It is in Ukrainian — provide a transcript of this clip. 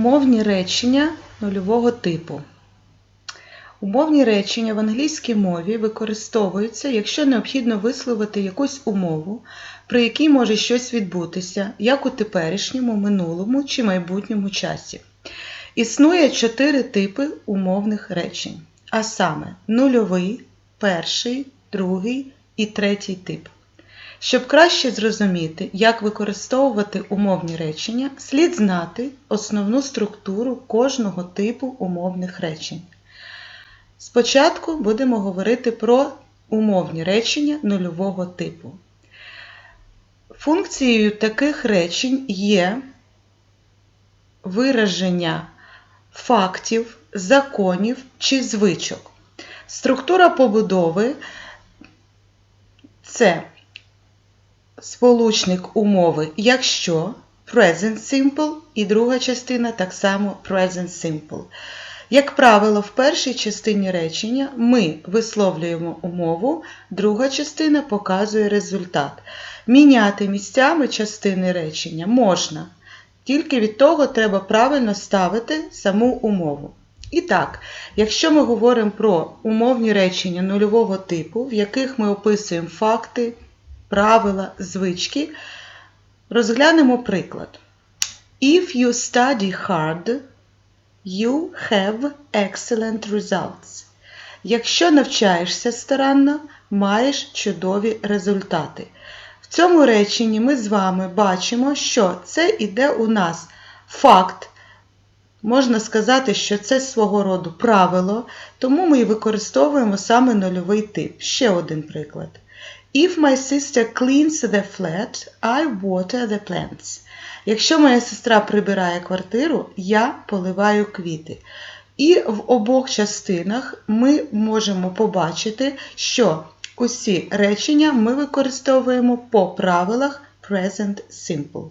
Умовні речення нульового типу. Умовні речення в англійській мові використовуються, якщо необхідно висловити якусь умову, при якій може щось відбутися, як у теперішньому, минулому чи майбутньому часі. Існує чотири типи умовних речень, а саме нульовий, перший, другий і третій тип. Щоб краще зрозуміти, як використовувати умовні речення, слід знати основну структуру кожного типу умовних речень. Спочатку будемо говорити про умовні речення нульового типу. Функцією таких речень є вираження фактів, законів чи звичок. Структура побудови це сполучник умови якщо present simple і друга частина так само present simple. Як правило, в першій частині речення ми висловлюємо умову, друга частина показує результат. Міняти місцями частини речення можна, тільки від того треба правильно ставити саму умову. І так, якщо ми говоримо про умовні речення нульового типу, в яких ми описуємо факти, правила, звички, розглянемо приклад. If you study hard, you have excellent results. Якщо навчаєшся старанно, маєш чудові результати. В цьому реченні ми з вами бачимо, що це іде у нас факт. Можна сказати, що це свого роду правило, тому ми і використовуємо саме нульовий тип. Ще один приклад. If my sister cleans the flat, I water the plants. Якщо моя сестра прибирає квартиру, я поливаю квіти. І в обох частинах ми можемо побачити, що усі речення ми використовуємо по правилах Present Simple.